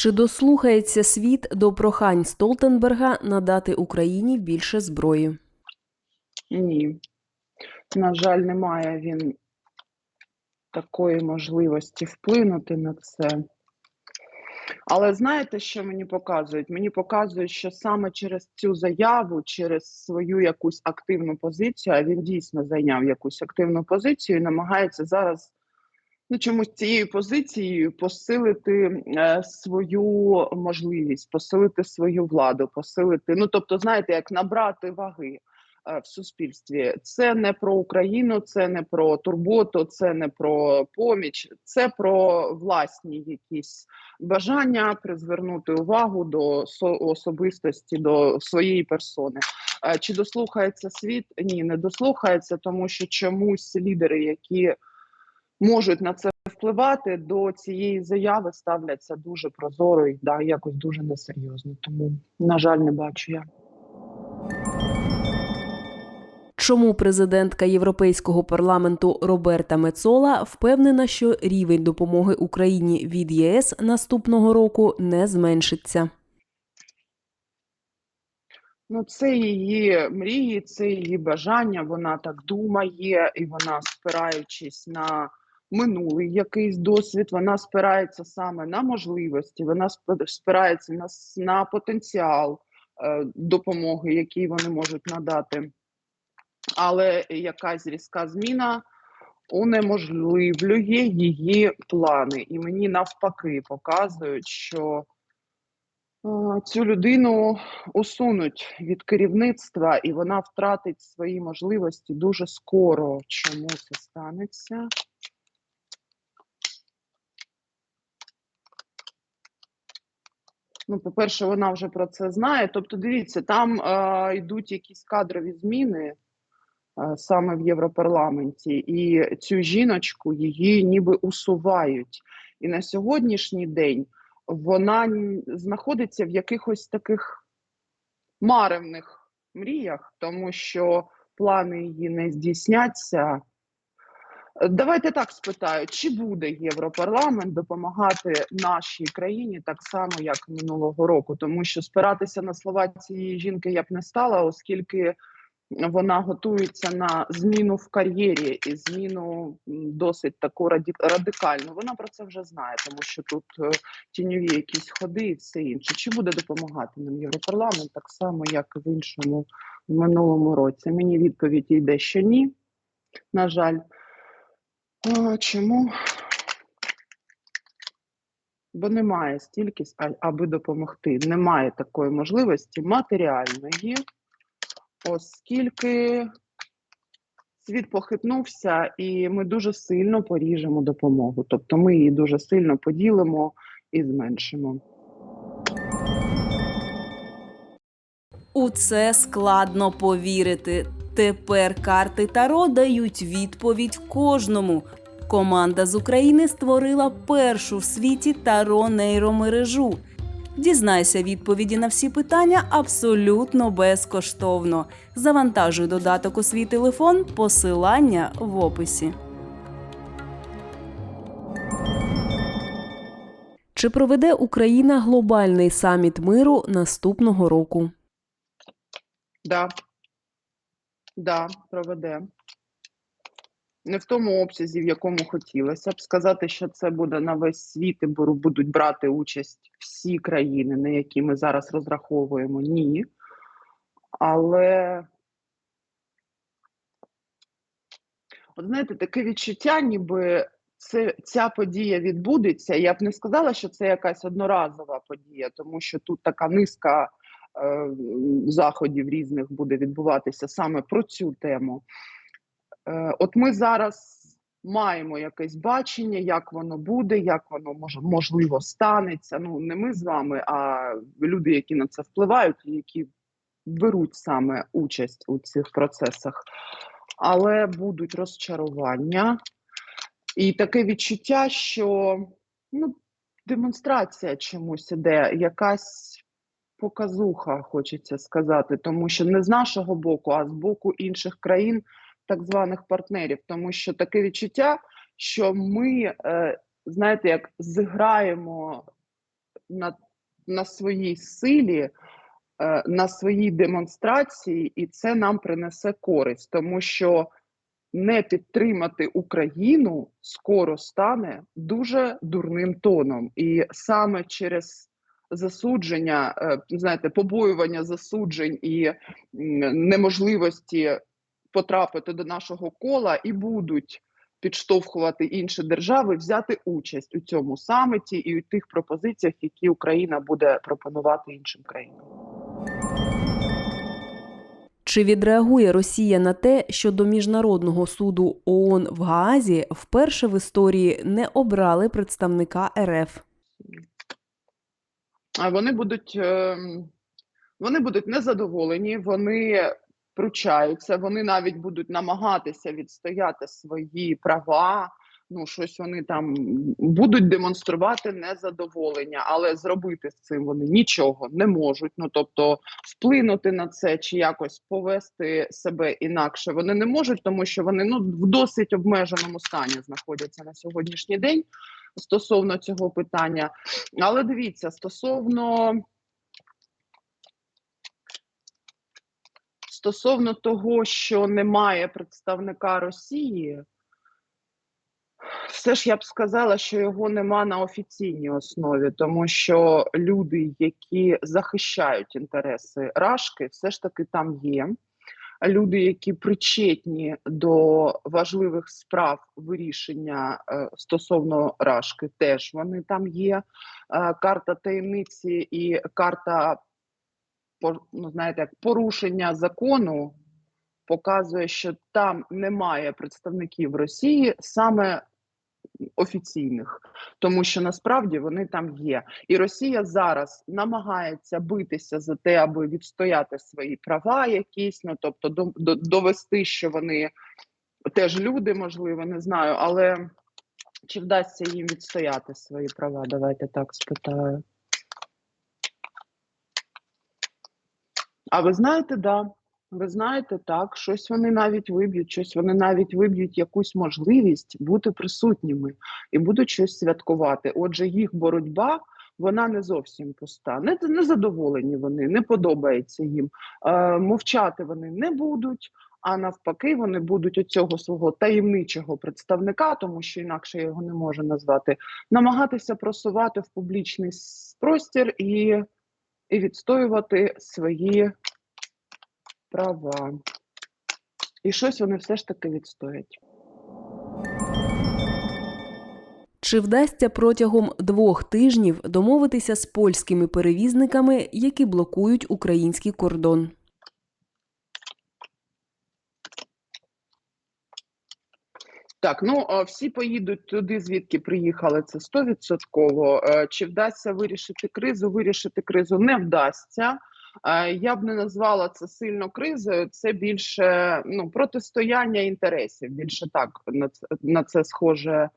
Чи дослухається світ до прохань Столтенберга надати Україні більше зброї? Ні. На жаль, немає він такої можливості вплинути на це. Але знаєте, що мені показують? Мені показують, що саме через цю заяву, через свою якусь активну позицію, а він дійсно зайняв якусь активну позицію і намагається зараз ну, чомусь цією позицією посилити е, свою можливість, посилити свою владу, посилити. Ну тобто, знаєте, як набрати ваги е, в суспільстві. Це не про Україну, це не про турботу, це не про поміч, це про власні якісь бажання привернути увагу до со- особистості, до своєї персони. Е, Чи дослухається світ? Ні, не дослухається, тому що чомусь лідери, які можуть на це впливати, до цієї заяви ставляться дуже прозоро і да, якось дуже несерйозно. Тому, на жаль, не бачу я. Чому президентка Європейського парламенту Роберта Мецола впевнена, що рівень допомоги Україні від ЄС наступного року не зменшиться? Ну, це її мрії, це її бажання. Вона так думає, і вона, спираючись на минулий якийсь досвід, вона спирається саме на можливості, вона спи- спирається на, на потенціал е, допомоги, який вони можуть надати. Але якась різка зміна унеможливлює її плани. І мені навпаки показують, що е, цю людину усунуть від керівництва, і вона втратить свої можливості дуже скоро. Чому це станеться? Ну, по-перше, вона вже про це знає. Тобто, дивіться, там е, йдуть якісь кадрові зміни е, саме в Європарламенті, і цю жіночку її ніби усувають. І на сьогоднішній день вона знаходиться в якихось таких маревних мріях, тому що плани її не здійсняться. Давайте так спитаю: чи буде Європарламент допомагати нашій країні так само, як минулого року? Тому що спиратися на слова цієї жінки я б не стала, оскільки вона готується на зміну в кар'єрі і зміну досить таку радикальну. Вона про це вже знає, тому що тут е, тіньові якісь ходи і все інше. Чи буде допомагати нам Європарламент так само, як в іншому в минулому році? Мені відповідь йде, що ні. На жаль. А, чому? Бо немає стільки, аби допомогти. Немає такої можливості матеріальної, оскільки світ похитнувся, і ми дуже сильно поріжемо допомогу. Тобто ми її дуже сильно поділимо і зменшимо. У це складно повірити. Тепер карти Таро дають відповідь кожному. Команда з України створила першу в світі Таро нейромережу. Дізнайся відповіді на всі питання абсолютно безкоштовно. Завантажуй додаток у свій телефон, посилання в описі. Чи проведе Україна глобальний саміт миру наступного року? Да. Да, проведе. Не в тому обсязі, в якому хотілося б сказати, що це буде на весь світ і будуть брати участь всі країни, на які ми зараз розраховуємо. Ні. Але от знаєте, таке відчуття, ніби це, ця подія відбудеться. Я б не сказала, що це якась одноразова подія, тому що тут така низка заходів різних буде відбуватися саме про цю тему. Е, От ми зараз маємо якесь бачення, як воно буде, як воно мож, можливо станеться. Ну не ми з вами, а люди, які на це впливають, які беруть саме участь у цих процесах. Але будуть розчарування і таке відчуття, що ну, демонстрація чомусь іде, якась показуха, хочеться сказати, тому що не з нашого боку, а з боку інших країн, так званих партнерів. Тому що таке відчуття, що ми, е, знаєте, як зіграємо на, на своїй силі, е, на своїй демонстрації, і це нам принесе користь, тому що не підтримати Україну скоро стане дуже дурним тоном. І саме через засудження, е, знаєте, побоювання засуджень і неможливості потрапити до нашого кола, і будуть підштовхувати інші держави взяти участь у цьому саміті і у тих пропозиціях, які Україна буде пропонувати іншим країнам. Чи відреагує Росія на те, що до міжнародного суду ООН в Гаазі вперше в історії не обрали представника РФ? А вони будуть, ем, вони будуть незадоволені, вони пручаються, вони навіть будуть намагатися відстояти свої права. Ну, щось вони там будуть демонструвати незадоволення, але зробити з цим вони нічого не можуть. Ну тобто вплинути на це чи якось повести себе інакше вони не можуть, тому що вони ну в досить обмеженому стані знаходяться на сьогоднішній день стосовно цього питання. Але дивіться, стосовно стосовно того, що немає представника Росії, все ж я б сказала, що його нема на офіційній основі, тому що люди, які захищають інтереси Рашки, все ж таки там є. Люди, які причетні до важливих справ вирішення е, стосовно Рашки, теж вони там є. Е, карта таємниці і карта ну, знаєте, як порушення закону показує, що там немає представників Росії саме офіційних, тому що насправді вони там є. І Росія зараз намагається битися за те, аби відстояти свої права якісь, ну тобто до, до, довести, що вони теж люди, можливо, не знаю, але чи вдасться їм відстояти свої права? Давайте так спитаю. А ви знаєте, да. Ви знаєте, так, щось вони навіть виб'ють, щось вони навіть виб'ють якусь можливість бути присутніми і будуть щось святкувати. Отже, їх боротьба вона не зовсім пуста. Не, не задоволені вони, не подобається їм. Е, мовчати вони не будуть. А навпаки, вони будуть у цього свого таємничого представника, тому що інакше його не можу назвати, намагатися просувати в публічний простір і, і відстоювати свої права. І щось вони все ж таки відстоять. Чи вдасться протягом двох тижнів домовитися з польськими перевізниками, які блокують український кордон? Так, ну всі поїдуть туди, звідки приїхали. Це стовідсотково. Е, Чи вдасться вирішити кризу? Вирішити кризу не вдасться. Е, Я б не назвала це сильно кризою. Це більше ну протистояння інтересів. Більше так на це, на це схоже.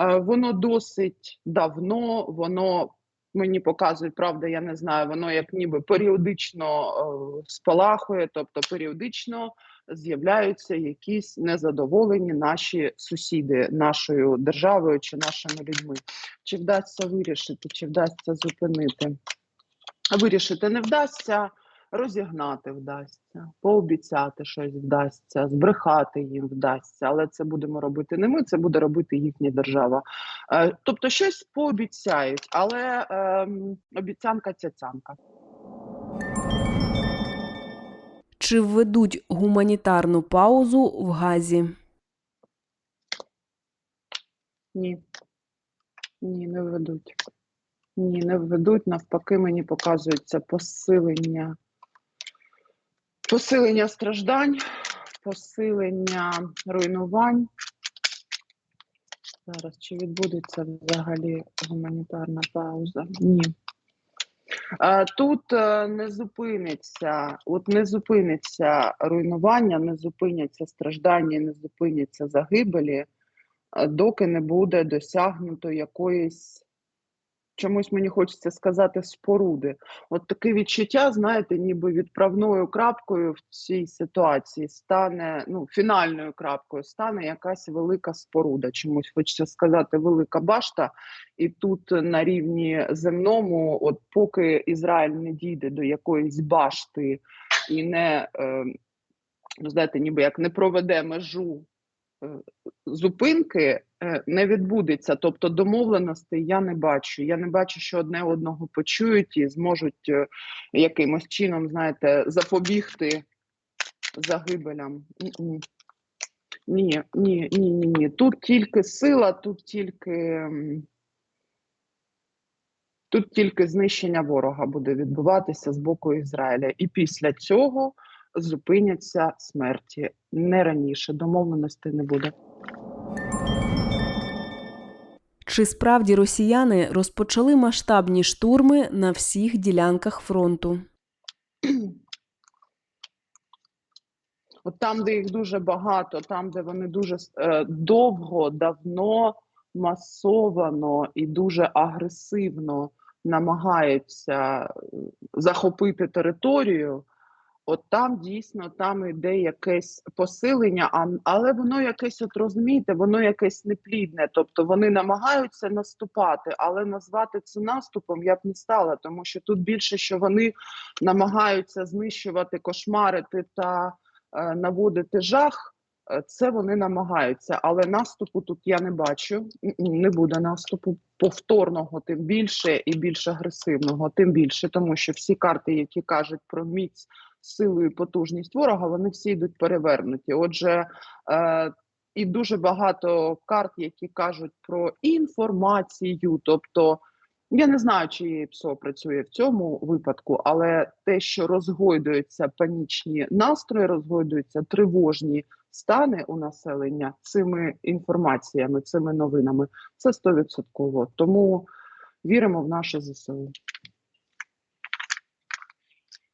Е, Воно досить давно. Воно мені показують, правда, я не знаю. Воно як ніби періодично е, спалахує, тобто періодично з'являються якісь незадоволені наші сусіди нашою державою чи нашими людьми. Чи вдасться вирішити, чи вдасться зупинити? Вирішити не вдасться, розігнати вдасться, пообіцяти щось вдасться, збрехати їм вдасться, але це будемо робити не ми, це буде робити їхня держава. Е, тобто щось пообіцяють, але ем, обіцянка цяцянка. Чи введуть гуманітарну паузу в Газі? Ні. Ні, не введуть. Ні, не введуть. Навпаки, мені показується посилення, посилення страждань, посилення руйнувань. Зараз чи відбудеться взагалі гуманітарна пауза? Ні. Тут е, не зупиниться, от не зупиниться руйнування, не зупиняться страждання, не зупиняться загибелі, е, доки не буде досягнуто якоїсь чомусь мені хочеться сказати споруди. От таке відчуття, знаєте, ніби відправною крапкою в цій ситуації стане, ну, фінальною крапкою стане якась велика споруда. Чомусь хочеться сказати велика башта. І тут на рівні земному, от поки Ізраїль не дійде до якоїсь башти і не, е, ну, знаєте, ніби як не проведе межу е, зупинки, не відбудеться. Тобто домовленостей я не бачу. Я не бачу, що одне одного почують і зможуть е, якимось чином, знаєте, запобігти загибелям. Ні, ні, ні, ні, ні. Тут тільки сила, тут тільки. Тут тільки знищення ворога буде відбуватися з боку Ізраїля, і після цього зупиняться смерті не раніше. Домовленостей не буде. Чи справді росіяни розпочали масштабні штурми на всіх ділянках фронту? От там, де їх дуже багато, там, де вони дуже е, довго, давно, масовано і дуже агресивно намагаються е, захопити територію, от там дійсно там іде якесь посилення, але воно якесь, от розумієте, воно якесь неплідне. Тобто вони намагаються наступати, але назвати це наступом я б не стала, тому що тут більше що вони намагаються знищувати, кошмарити та е, наводити жах. е, Це вони намагаються, але наступу тут я не бачу. Не буде наступу повторного, тим більше і більш агресивного, тим більше, тому що всі карти, які кажуть про міць, силу і потужність ворога, вони всі йдуть перевернуті. Отже, е, і дуже багато карт, які кажуть про інформацію, тобто. Я не знаю, чи ПСО працює в цьому випадку, але те, що розгойдуються панічні настрої, розгойдуються тривожні стани у населення цими інформаціями, цими новинами, це стовідсотково. Тому віримо в наше ЗСУ.